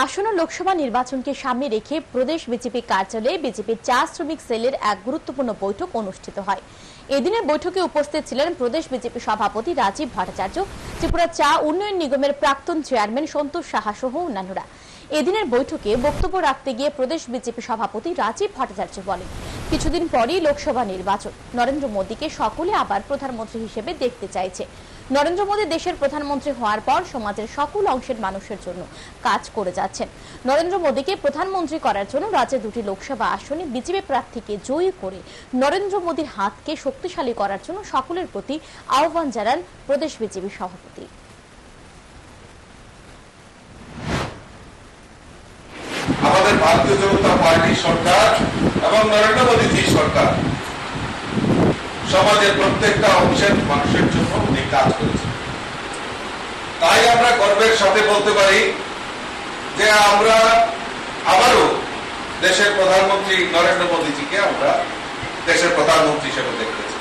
আসন্ন লোকসভা নির্বাচনকে সামনে রেখে প্রদেশ বিজেপি কার্যালয়ে বিজেপির চা শ্রমিক সেলের এক গুরুত্বপূর্ণ বৈঠক অনুষ্ঠিত হয়। এদিনের বৈঠকে উপস্থিত ছিলেন প্রদেশ বিজেপি সভাপতি রাজীব ভট্টাচার্য, ত্রিপুরা চা উন্নয়ন নিগমের প্রাক্তন চেয়ারম্যান সন্তোষ সাহা সহ অন্যান্যরা। এদিনের বৈঠকে বক্তব্য রাখতে গিয়ে প্রদেশ বিজেপি সভাপতি রাজীব ভট্টাচার্য বলেন, কিছুদিন পরই লোকসভা নির্বাচন। নরেন্দ্র মোদীকে সকলে আবার প্রধানমন্ত্রী হিসেবে দেখতে চাইছে। নরেন্দ্র মোদী দেশের প্রধানমন্ত্রী হওয়ার পর সমাজের সকল অংশের মানুষের জন্য কাজ করে যাচ্ছেন। নরেন্দ্র মোদীকে প্রধানমন্ত্রী করার জন্য রাজ্যে দুটি লোকসভা আসনে বিজেপি প্রার্থীকে জয়ী করে নরেন্দ্র মোদীর হাতকে শক্তিশালী করার জন্য সকলের প্রতি আহ্বান জানান প্রদেশ বিজেপি সভাপতি। আমাদের ভারতীয় জনতা পার্টি সরকার এবং নরেন্দ্র মোদীজি সরকার সমাজের প্রত্যেকটা অংশের মানুষের জন্য কাজ করেছে। তাই আমরা গর্বের সাথে বলতে পারি যে আমরা আবারও দেশের প্রধানমন্ত্রী নরেন্দ্র মোদীজিকে আমরা দেশের প্রধানমন্ত্রী হিসেবে দেখতেছি